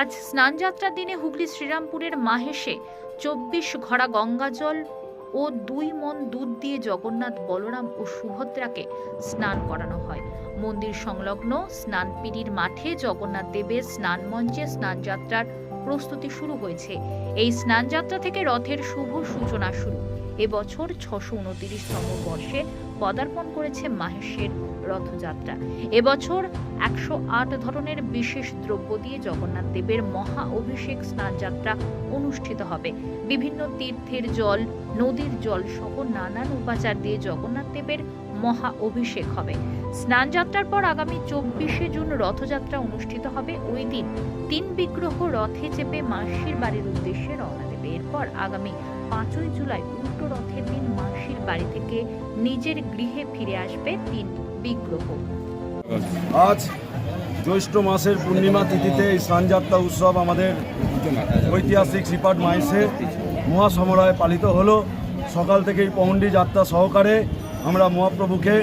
আজ স্নানযাত্রার দিনে হুগলি শ্রীরামপুরের মাহেশে চব্বিশ ঘড়া গঙ্গাজল ও দুই মন দুধ দিয়ে জগন্নাথ বলরাম ও সুভদ্রাকে স্নান করানো হয়। মন্দির সংলগ্ন স্নানপিড়ির মাঠে জগন্নাথ দেবের স্নান মঞ্চে স্নানযাত্রার প্রস্তুতি শুরু হয়েছে। এই স্নানযাত্রা থেকে রথের শুভ সূচনা শুরু। এবছর ছশো উনতিরিশতম বর্ষে পদার্পণ করেছে মাহেশের রথযাত্রা। এবছর একশো আট ধরনের বিশেষ দ্রব্য দিয়ে জগন্নাথ দেবের মহা অভিষেক স্নানযাত্রা অনুষ্ঠিত হবে। বিভিন্ন তীর্থের জল, নদীর জল সহ নানান উপাচার দিয়ে জগন্নাথ দেবের মহা অভিষেক হবে। স্নানযাত্রার পর আগামী চব্বিশে জুন রথযাত্রা অনুষ্ঠিত হবে। ওই দিন তিন বিগ্রহ রথে চেপে মাসির বাড়ির উদ্দেশ্যে রওনা এরপর আগামী পাঁচই জুলাই উল্টো রথের দিন মাসির বাড়ি থেকে নিজের গৃহে ফিরে আসবে তিন বিগ্রহ। আজ জ্যৈষ্ঠ মাসের পূর্ণিমা তিথিতে এই স্নানযাত্রা উৎসব আমাদের ঐতিহাসিক শ্রীপাঠ মাইসে মহাসমরায় পালিত হলো। সকাল থেকেই পৌন্ডি যাত্রা সহকারে আমরা মহাপ্রভুকে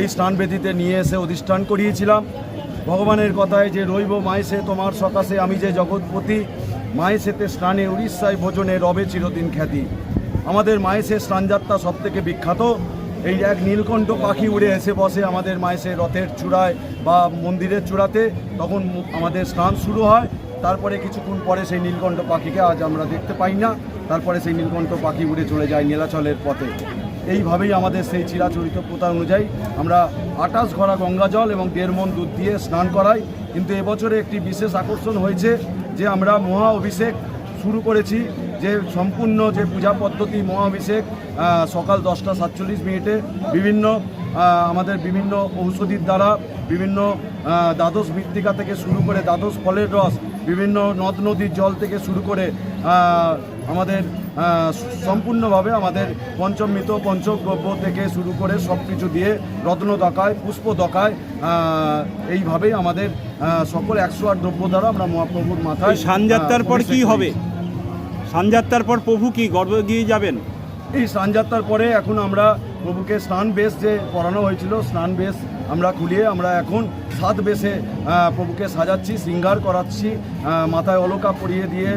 এই স্নানবেদিতে নিয়ে এসে অধিষ্ঠান করিয়েছিলাম। ভগবানের কথায় যে রইব মাইসে, তোমার সকাশে আমি যে জগৎপতি মাইসেতে স্নানে উড়িষ্যায় ভোজনে রবে চিরদিন খ্যাতি। আমাদের মায়েসের স্নানযাত্রা সব থেকে বিখ্যাত। এই এক নীলকণ্ঠ পাখি উড়ে এসে বসে আমাদের মায়েসের রথের চূড়ায় বা মন্দিরের চূড়াতে। তখন আমাদের স্নান শুরু হয়। তারপরে কিছুক্ষণ পরে সেই নীলকণ্ঠ পাখিকে আজ আমরা দেখতে পাই না। তারপরে সেই নীলকণ্ঠ পাখি উড়ে চলে যায় নীলাচলের পথে। এইভাবেই আমাদের সেই চিরাচরিত প্রথা অনুযায়ী আমরা আটাশ ঘড়া গঙ্গাজল এবং দেড় মন দুধ দিয়ে স্নান করাই। কিন্তু এবছরে একটি বিশেষ আকর্ষণ হয়েছে যে আমরা মহা অভিষেক শুরু করেছি, যে সম্পূর্ণ যে পূজা পদ্ধতি মহাভিষেক সকাল দশটা সাতচল্লিশ মিনিটে বিভিন্ন আমাদের বিভিন্ন ঔষধির দ্বারা, বিভিন্ন দ্বাদশ মৃত্তিকা থেকে শুরু করে দ্বাদশ ফলের রস, বিভিন্ন নদ নদীর জল থেকে শুরু করে আমাদের সম্পূর্ণভাবে আমাদের পঞ্চম মৃত পঞ্চদ্রব্য থেকে শুরু করে সব কিছু দিয়ে রত্ন দকায় পুষ্প দকায় এইভাবেই আমাদের সকল একশো আট দ্রব্য দ্বারা আমরা মহাপ্রভুর মাথায় সানযাত্রার পর কি হবে? সানযাত্রার পর প্রভু কি গর্ব গিয়ে যাবেন? এই স্নানযাত্রার পরে এখন আমরা প্রভুকে স্নান বেশ যে পড়ানো হয়েছিল স্নান বেশ আমরা খুলিয়ে আমরা এখন সাত বেশে প্রভুকে সাজাচ্ছি, শৃঙ্গার করাচ্ছি মাথায় অলকা পরিয়ে দিয়ে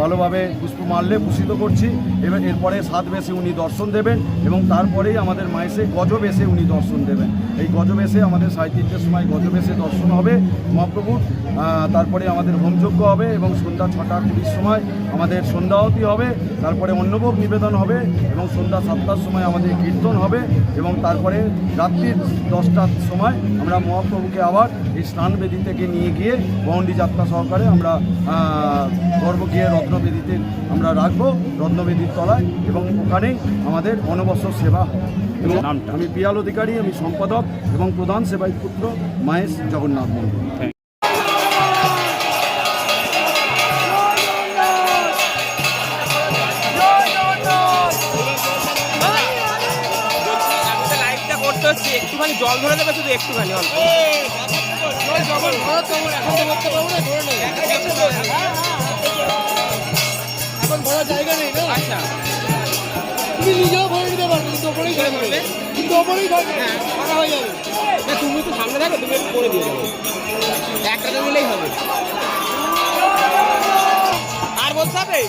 ভালোভাবে পুষ্প মারলে ভূষিত করছি। এবং এরপরে সাত বেশে উনি দর্শন দেবেন এবং তারপরেই আমাদের মায়েসে গজ বেশে উনি দর্শন দেবেন। এই গজ বেশে আমাদের সাড়ে তিনটের সময় গজ বেশে দর্শন হবে মহাপ্রভুর। তারপরে আমাদের হোমযজ্ঞ হবে এবং সন্ধ্যা ছটা কুড়ির সময় আমাদের সন্ধ্যাহতি হবে। তারপরে অন্নভোগ নিবেদন হবে এবং সন্ধ্যা সাতটার সময় আমাদের কীর্তন হবে এবং তারপরে রাত্রি দশটার সময় আমরা মহাপ্রভুকে আবার এই স্নানবেদী থেকে নিয়ে গিয়ে বাউন্ডি যাত্রা সহকারে আমরা গর্ব গিয়ে রত্নবেদিতে আমরা রাখব রত্নবেদির তলায় এবং ওখানে আমাদের অনবসর সেবা হবে এবং? আমি পিয়াল অধিকারী আমি সম্পাদক এবং প্রধান সেবাই পুত্র মহেশ জগন্নাথ মন্দির আজকে একটুখানি জল ধরে দেবে শুধু একটুখানি অল্প। জায়গা নেই না? আচ্ছা। তুমি নিজেও ভরে নিতে পারবে কিন্তু তুমি হ্যাঁ। তো সামনে দেখো তুমি একটু করে দিয়ে আর বলতে হবে